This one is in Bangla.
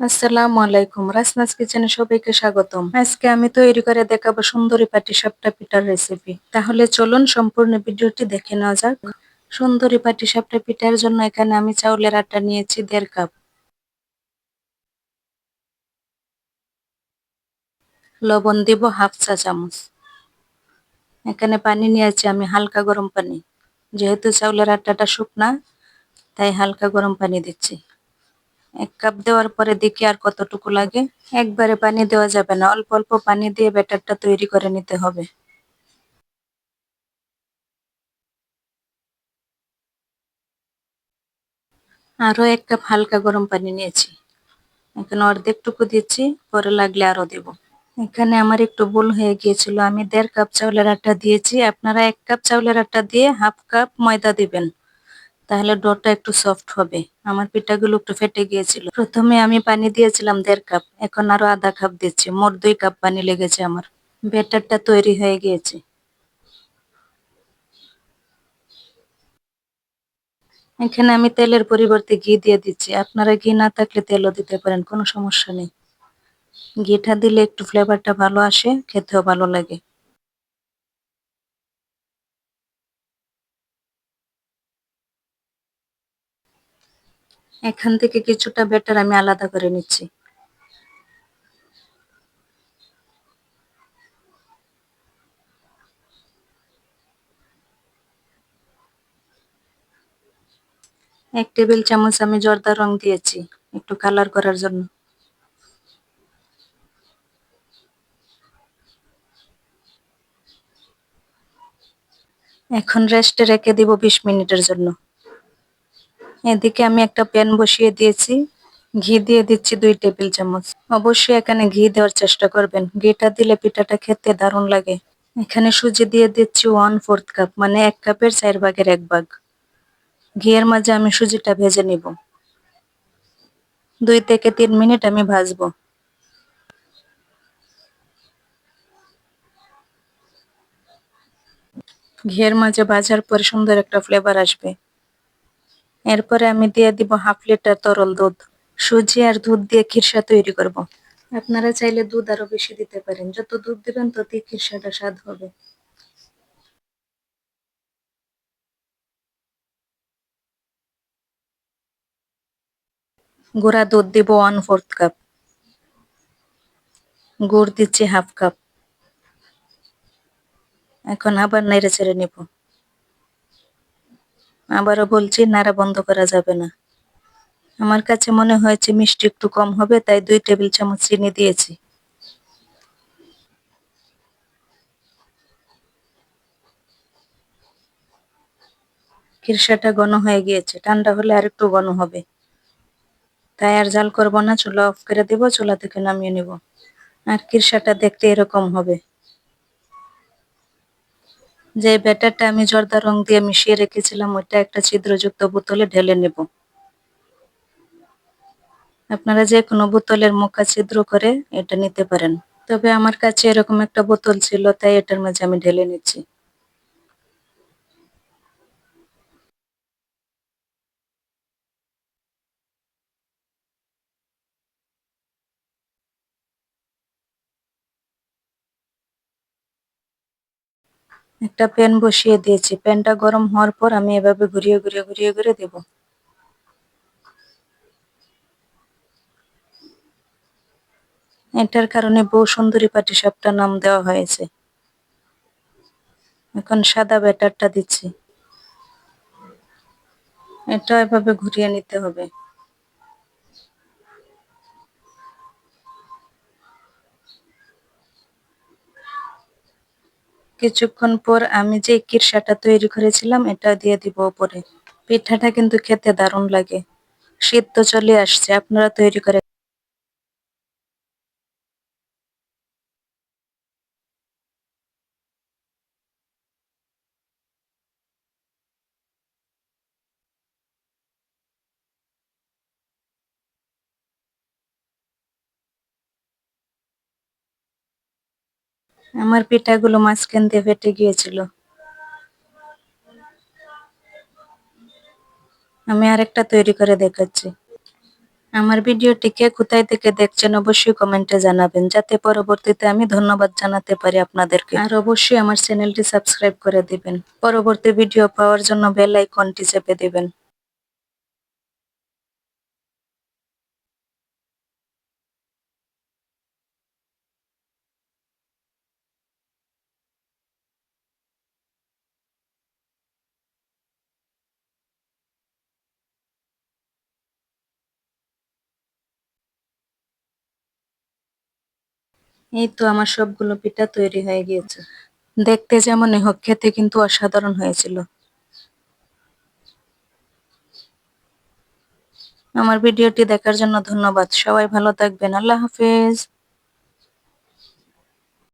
আসসালামু আলাইকুম। রাসনাস কিচেনে সবাইকে স্বাগতম। আজকে আমি তৈরি করে দেখাবো সুন্দরী পাটি সাপটা পিঠার রেসিপি তাহলে চলুন সম্পূর্ণ ভিডিওটি দেখে নেওয়া যাক। সুন্দরী পাটি সাপটা পিঠার জন্য এখানে আমি চাউলের আটা নিয়েছি দেড় কাপ। লবণ দিব হাফ চা চামচ। এখানে পানি নিয়েছি আমি হালকা গরম পানি। যেহেতু চাউলের আটাটা শুকনা, তাই হালকা গরম পানি দিচ্ছি। এক কাপ দেওয়ার পরে দেখি আর কতটুকু লাগে। একবারে পানি দেওয়া যাবে না, অল্প অল্প পানি দিয়ে ব্যাটারটা তৈরি করে নিতে হবে। আরও এক কাপ হালকা গরম পানি নিয়েছি। এখানে অর্ধেকটুকু দিচ্ছি, পরে লাগলে আরও দেব। এখানে আমার একটু ভুল হয়ে গিয়েছিল, আমি দেড় কাপ চাউলের আটা দিয়েছি। আপনারা এক কাপ চাউলের আটা দিয়ে হাফ কাপ ময়দা দিবেন। তাহলে ডোটা একটু সফট হবে। আমার পিঠাগুলো একটু ফেটে গিয়েছিল। প্রথমে আমি পানি দিয়েছিলাম দেড় কাপ, এখন আরও আধা কাপ দিচ্ছি। মোট দুই কাপ পানি লেগেছে আমার। ব্যাটারটা তৈরি হয়ে গিয়েছে। এখানে আমি তেলের পরিবর্তে ঘি দিয়ে দিচ্ছি। আপনারা ঘি না থাকলে তেলও দিতে পারেন, কোনো সমস্যা নেই। ঘিটা দিলে একটু ফ্লেভারটা ভালো আসে, খেতেও ভালো লাগে। এখান থেকে কিছুটা বেটার আমি আলাদা করে নিচ্ছি। এক টেবিল চামচ আমি জর্দা রং দিয়েছি, একটু কালার করার জন্য। এখন রেস্টে রেখে দিব বিশ মিনিটের জন্য। এদিকে আমি একটা প্যান বসিয়ে দিয়েছি। ঘি দিয়ে দিচ্ছি দুই টেবিল চামচ। অবশ্যই এখানে ঘি দেওয়ার চেষ্টা করবেন। ঘিটা দিলে পিঠাটা খেতে দারুণ লাগে। এখানে সুজি দিয়ে দিচ্ছি ওয়ান ফোর্থ কাপ মানে এক কাপের চার ভাগের এক ভাগ। ঘিয়ের মাঝে আমি সুজিটা ভেজে নিব। দুই থেকে তিন মিনিট আমি ভাজবো। ঘিয়ের মাঝে ভাজার পরে সুন্দর একটা ফ্লেভার আসবে। এরপরে আমি দিয়ে দিব হাফ লিটার তরল দুধ। সুজি আর দুধ দিয়ে খিরসা তৈরি করব। আপনারা চাইলে দুধ আরও বেশি দিতে পারেন। যত দুধ দিবেন ততই খিরসাটা স্বাদ হবে। গুঁড়া দুধ দিব ওয়ান ফোর্থ কাপ গুড় দিচ্ছি হাফ কাপ এখন আবার নেড়ে ছেড়ে নিব। আবারও বলছি, নাড়া বন্ধ করা যাবে না। আমার কাছে মনে হয়েছে মিষ্টি একটু কম হবে, তাই দুই টেবিল চামচ চিনি দিয়েছি। খিরসাটা ঘন হয়ে গিয়েছে, ঠান্ডা হলে আর একটু ঘন হবে। তাই আর জাল করব না, চুলা অফ করে দেব, চুলা থেকে নামিয়ে নিব। আর খিরসাটা দেখতে এরকম হবে। যে ব্যাটারটা আমি জর্দা রং দিয়ে মিশিয়ে রেখেছিলাম, ওইটা একটা ছিদ্রযুক্ত বোতলে ঢেলে নেব। আপনারা যে কোনো বোতলের মুখা ছিদ্র করে এটা নিতে পারেন। তবে আমার কাছে এরকম একটা বোতল ছিল, তাই এটার মাঝে আমি ঢেলে নিচ্ছি। একটা প্যান বসিয়ে দিয়েছি। প্যানটা গরম হওয়ার পর আমি এভাবে ঘুরিয়ে ঘুরিয়ে ঘুরিয়ে ঘুরিয়ে দেব। এটার কারণে বউ সুন্দরী পাটি সাপটা নাম দেওয়া হয়েছে। এখন সাদা ব্যাটারটা দিচ্ছি। এটা এভাবে ঘুরিয়ে নিতে হবে। কিছুক্ষণ পর আমি যে কিরসাটা তৈরি করেছিলাম, এটা দিয়ে দিব উপরে। পিঠাটা কিন্তু খেতে দারুণ লাগে। শীত তো চলে আসছে, আপনারা তৈরি করে আমার পিঠাগুলো মাঝখান দিয়ে ফেটে গিয়েছিল। আমি আরেকটা তৈরি করে দেখাচ্ছি। আমার ভিডিওটিকে কোথায় থেকে দেখছেন অবশ্যই কমেন্টে জানাবেন। যাতে পরবর্তীতে আমি ধন্যবাদ জানাতে পারি আপনাদেরকে। আর অবশ্যই আমার চ্যানেলটি সাবস্ক্রাইব করে দিবেন। পরবর্তী ভিডিও পাওয়ার জন্য বেল আইকনটি চেপে দিবেন। এই তো আমার সবগুলো পিঠা তৈরি হয়ে গিয়েছে। দেখতে যেমনই হোক, খেতে কিন্তু অসাধারণ হয়েছিল। আমার ভিডিওটি দেখার জন্য ধন্যবাদ। সবাই ভালো থাকবেন। আল্লাহ হাফেজ।